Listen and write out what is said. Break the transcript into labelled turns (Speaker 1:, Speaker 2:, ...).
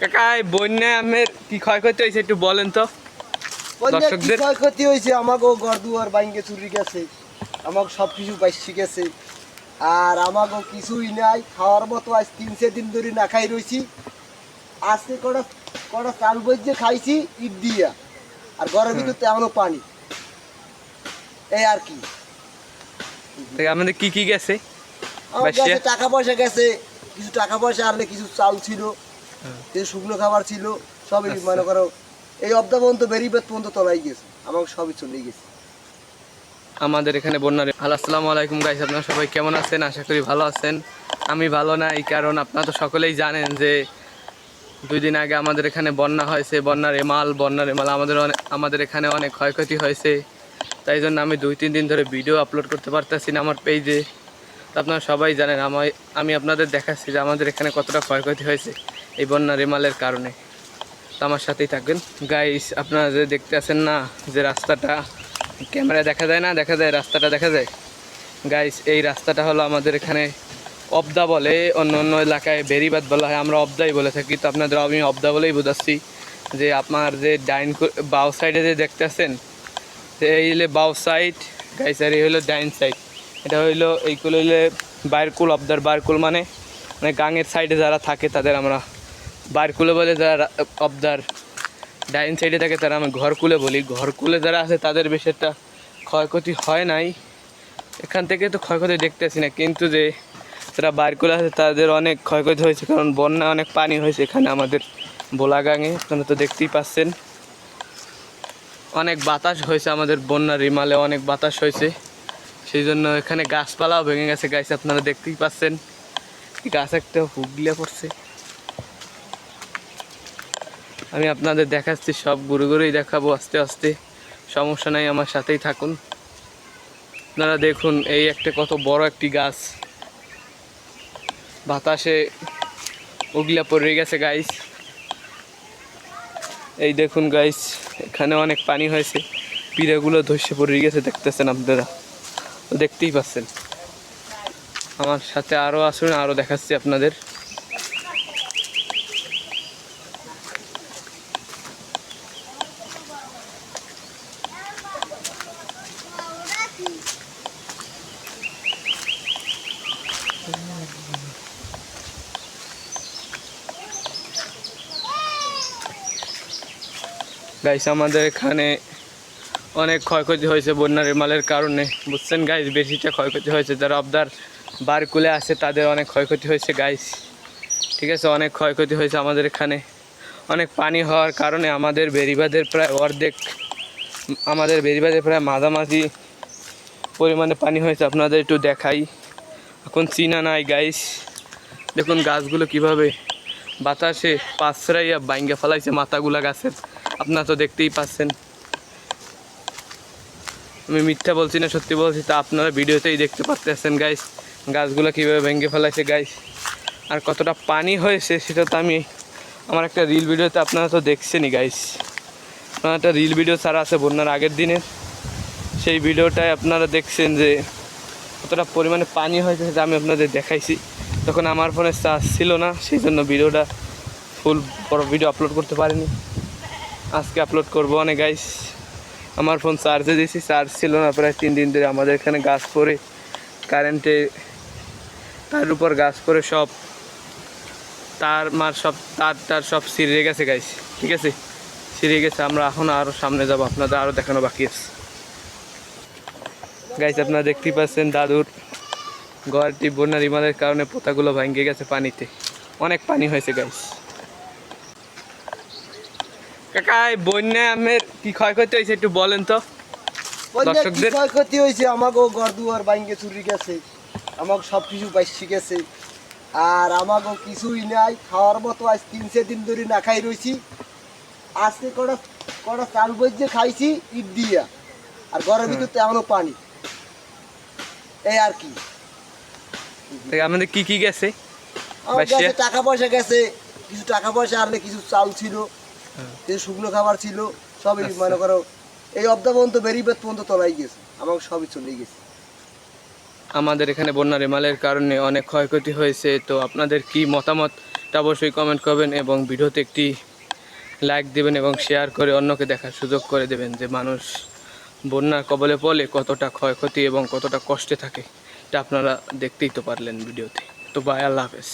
Speaker 1: কাকা আমের কি ক্ষয়ক্ষতি হয়েছে একটু বলেন তো। দর্শকদের-
Speaker 2: ক্ষয়ক্ষতি হয়েছে? আমাকেও ঘর দুয়ার বাইঙ্গে চুরি গেছে। আমাকে সব কিছু বাইশি গেছে। আর আমাকেও কিছুই নাই। খাওয়ার মতো আজ তিন চার দিন ধরে না খাই রয়েছি আজকে কটা কটা চাল বইজে খাইছি ইট দিয়া। আর ঘরের ভিতর তেমনও পানি। এই আর কি।
Speaker 1: আমাদের কি কি গেছে?
Speaker 2: টাকা পয়সা গেছে। কিছু টাকা পয়সা আনলে কিছু চাল ছিল। কিছু শুকনো খাবার ছিল সবই
Speaker 1: আচ্ছা।
Speaker 2: মনে করো এই অবদা পর্যন্ত বেরিবেত পর্যন্ত তলাই গেছে আমাকে সবই চলে গেছে।
Speaker 1: আমাদের এখানে বন্যার আসসালামু আলাইকুম গাইস আপনারা সবাই কেমন আছেন? আশা করি ভালো আছেন। আমি ভালো নাই কারণ আপনারা তো সকলেই জানেন যে দুই দিন আগে আমাদের এখানে বন্যা হয়েছে বন্যার এমাল বন্যার এমাল আমাদের অনেক আমাদের এখানে অনেক ক্ষয়ক্ষতি হয়েছে। তাই জন্য আমি দুই তিন দিন ধরে ভিডিও আপলোড করতে পারতেছি না আমার পেজে আপনারা সবাই জানেন আমি আপনাদের দেখাচ্ছি যে আমাদের এখানে কতটা ক্ষয়ক্ষতি হয়েছে। এই বন্যা এমালের কারণে। তো আমার সাথেই থাকবেন। গাইস আপনারা যে দেখতে আছেন না, যে রাস্তাটা, ক্যামেরায় দেখা যায় না, দেখা যায় রাস্তাটা দেখা যায়। গাইস এই রাস্তাটা হলো আমাদের এখানে অবদা বলে, অন্য অন্য এলাকায় বেরিবাদ বলা হয়, আমরা অবদাই বলে থাকি। তো আপনাদের, আমি অবদা বলেই বোঝাচ্ছি যে আপনার যে ডাইন বাউ সাইডে যে দেখতেছেন যে এই হলো বাও সাইড। গাইস আর এই হলো ডাইন সাইড। এটা হইল এইগুলো হইলে বাইরকুল, অবদার বাইরকুল মানে মানে গাঙের সাইডে যারা থাকে, তাদের আমরা বাইরকুলে বলে যারা অবদার, ডাইন সাইডে থাকে তারা আমি ঘরকুলে বলি। ঘরকুলে যারা আছে তাদের বেশি একটা ক্ষয়ক্ষতি হয় নাই। এখান থেকে তো ক্ষয়ক্ষতি দেখতেছি না, কিন্তু যে যারা বাইরকুলে আছে তাদের অনেক ক্ষয়ক্ষতি হয়েছে, কারণ বন্যা অনেক পানি হয়েছে এখানে আমাদের বোলাগাঙে, আপনারা তো দেখতেই পাচ্ছেন। অনেক বাতাস হয়েছে আমাদের বন্যার রিমালে, অনেক বাতাস হয়েছে। সেই জন্য এখানে গাছপালাও ভেঙে গেছে, গাছ আপনারা দেখতেই পাচ্ছেন। গাছ একটা হুগলে পড়ছে। আমি আপনাদের দেখাচ্ছি, সব ঘুরে ঘুরেই দেখাবো আস্তে আস্তে। সমস্যা নাই, আমার সাথেই থাকুন। আপনারা দেখুন, এই একটা কত বড় একটি গাছ। বাতাসে উগলা পড়ে গেছে গাইস এই দেখুন গাইস এখানে অনেক পানি হয়েছে। পিড়েগুলো ধসে পড়ে গেছে, দেখতেছেন আপনারা? দেখতেই পাচ্ছেন। আমার সাথে আরও আসুন আরও দেখাচ্ছি আপনাদের। গাইস আমাদের এখানে অনেক ক্ষয়ক্ষতি হয়েছে বন্যার মালের কারণে। বুঝছেন গাইস বেশিটা ক্ষয়ক্ষতি হয়েছে। যারা আবদার বারকুলে আছে, তাদের অনেক ক্ষয়ক্ষতি হয়েছে গাইস ঠিক আছে, অনেক ক্ষয়ক্ষতি হয়েছে আমাদের এখানে। অনেক পানি হওয়ার কারণে আমাদের বেরিবাদের প্রায় অর্ধেক, আমাদের বেরিবাদের প্রায় মাঝামাঝি পরিমাণে পানি হয়েছে। আপনাদের একটু দেখাই। এখন চিনা নাই গাইস দেখুন গাছগুলো কীভাবে বাতাসে পাঁচরাইয়া বাইঙ্গা ফেলাইছে মাথাগুলা গাছের। আপনারা তো দেখতেই পাচ্ছেন। আমি মিথ্যা বলছি না, সত্যি বলছি, তা আপনারা ভিডিওতেই দেখতে পাচ্ছেন গাইস গাছগুলো কীভাবে ভেঙে ফেলাইছে গাইস আর কতটা পানি হয়েছে, সেটা তো আমি আমার একটা রিল ভিডিওতে আপনারা তো দেখছেনই গাইস আমার একটা রিল ভিডিও ছাড়া আছে বন্যার আগের দিনের। সেই ভিডিওটায় আপনারা দেখছেন যে কতটা পরিমাণে পানি হয়েছে সেটা আমি আপনাদের দেখাইছি। তখন আমার ফোনে চার্জ ছিল না সেই জন্য ভিডিওটা ফুল বড় ভিডিও আপলোড করতে পারিনি। আজকে আপলোড করব অনেক গাইস আমার ফোন চার্জে দিয়েছি চার্জ ছিল না, প্রায় তিন দিন ধরে আমাদের এখানে গাছ পড়ে কারেন্টে তার উপর গাছ পড়ে সব। তার মার সব, তার তার সব ছিঁড়ে গেছে গাইস ঠিক আছে? ছিঁড়ে গেছে, আমরা এখন আরও সামনে যাব, আপনাদের আরও দেখানো বাকি আছে। গাইস আপনারা দেখতেই পাচ্ছেন দাদুর ঘরটি বন্যা রিমালের কারণে পোতাগুলো ভেঙে গেছে পানিতে। অনেক পানি হয়েছে গাইস কাকা এই বন্যায় আমের কি ক্ষয়ক্ষতি হয়েছে একটু বলেন তো? দর্শকদের-
Speaker 2: ক্ষয়ক্ষতি হয়েছে? আমাকেও ঘর দুয়ার বাইঙ্গে চুরি গেছে। আমাকে সব কিছু বাইশি গেছে। আর আমাকেও কিছুই নাই। খাওয়ার মতো আজ তিন চার দিন ধরে না খাই রয়েছি আজকে কটা কটা চাল বইজে খাইছি ইট দিয়া। আর ঘরের ভিতর তেমনও পানি। এই আর কি।
Speaker 1: আমাদের কি কি গেছে?
Speaker 2: টাকা পয়সা গেছে কিছু টাকা পয়সা আনলে কিছু চাল ছিল কিছু শুকনো খাবার ছিল সবই
Speaker 1: আচ্ছা।
Speaker 2: মনে করো এই অবদা পর্যন্ত বেরিবেত পর্যন্ত তলাই গেছে আমাকে সবই চলে গেছে।
Speaker 1: আমাদের এখানে বন্যা রেমালের কারণে অনেক ক্ষয়ক্ষতি হয়েছে তো আপনাদের কি মতামত তা তা অবশ্যই কমেন্ট করবেন এবং ভিডিওতে একটি লাইক দেবেন এবং শেয়ার করে অন্যকে দেখার সুযোগ করে দেবেন যে মানুষ বন্যার কবলে পড়লে কতটা ক্ষয়ক্ষতি এবং কতটা কষ্টে থাকে এটা আপনারা দেখতেই তো পারলেন ভিডিওতে। তো বাই আল্লাহ হাফেজ।